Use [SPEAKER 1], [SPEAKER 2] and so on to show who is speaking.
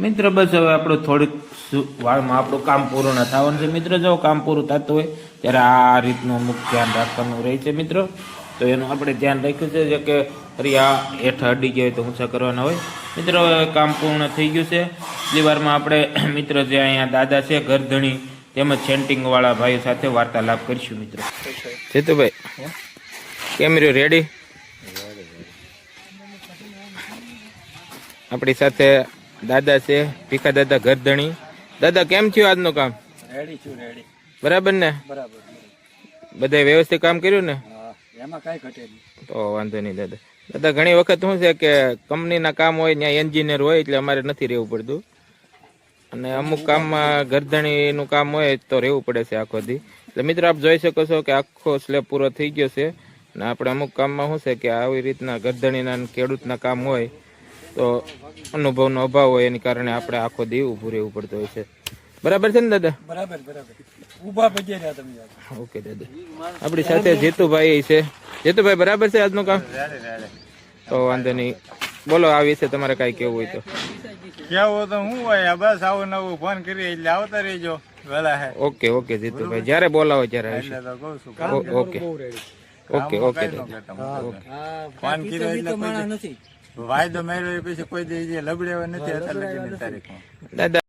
[SPEAKER 1] મિત્ર, બસ હવે આપણું થોડીક વાળમાં આપણું કામ પૂરું ના થવાનું છે. મિત્ર, જો કામ પૂરું થતું હોય, ત્યારે આ રીતનું અમુક ધ્યાન રાખવાનું રહે છે, મિત્રો. તો એનું આપણે ધ્યાન રાખ્યું છે કે ફરી આ હેઠ અડી ગયા હોય તો ઊંચા કરવાના હોય. મિત્રો કામ પૂર્ણ થઈ ગયું છે. વારમાં આપણે મિત્ર જે અહીંયા દાદા છે ઘરધણી તેમજ સેન્ટિંગ વાળા ભાઈઓ સાથે વાર્તાલાપ કરીશું, મિત્રો. જીતુભાઈ, કેમ રહ્યું? રેડી આપણી સાથે દાદા છે ભીખા દાદા ગરધણી દાદા કેમ થયું આજનું કામ?
[SPEAKER 2] રેડી છું રેડી
[SPEAKER 1] બરાબર ને?
[SPEAKER 2] બરાબર.
[SPEAKER 1] બધાય વ્યવસ્થિત કામ કર્યું ને?
[SPEAKER 2] એમાં કાંઈ ઘટે નહીં.
[SPEAKER 1] તો વાંધો નહીં દાદા. દાદા ઘણી વખત શું છે કે કંપનીના કામ હોય ત્યાં એન્જિનિયર હોય એટલે અમારે નથી રહેવું પડતું. અને અમુક કામમાં ગરધણીનું કામ હોય તો રહેવું પડે છે આખો દી. એટલે મિત્રો આપ જોઈ શકો છો કે આખો સ્લેબ પૂરો થઈ ગયો છે. અને આપણે અમુક કામમાં શું છે કે આવી રીતના ગરધણીના ખેડૂતના કામ હોય તો અનુભવનો અભાવ હોય એની કારણે આપણે આખો દી ઊભું રહેવું પડતું હોય છે. બરાબર છે ને દાદા?
[SPEAKER 2] બરાબર બરાબર. ઊભા પગે રહ્યા તમે
[SPEAKER 1] ઓકે દાદા. આપણી સાથે જીતુભાઈ છે. જીતુભાઈ બરાબર છે આજનું કામ? તો વાંધો નહીં. બોલો આ વિશે તમારે કાંઈ કેવું હોય તો.
[SPEAKER 3] કેવું તો હું હોય બસ આવું નવું ફોન કરી એટલે આવતા રહેજો
[SPEAKER 1] ઓકે ઓકે જીતુભાઈ. જ્યારે બોલાવો ત્યારે આવશે.
[SPEAKER 3] એટલે તો કહું છું
[SPEAKER 1] ઓ- ઓકે. ઓકે ઓકે
[SPEAKER 3] ફોન કર્યો એટલે વાયદો મેળવ્યો પછી કોઈ દી જે લબડે નથી અત્યારે તારીખમાં.
[SPEAKER 1] દાદા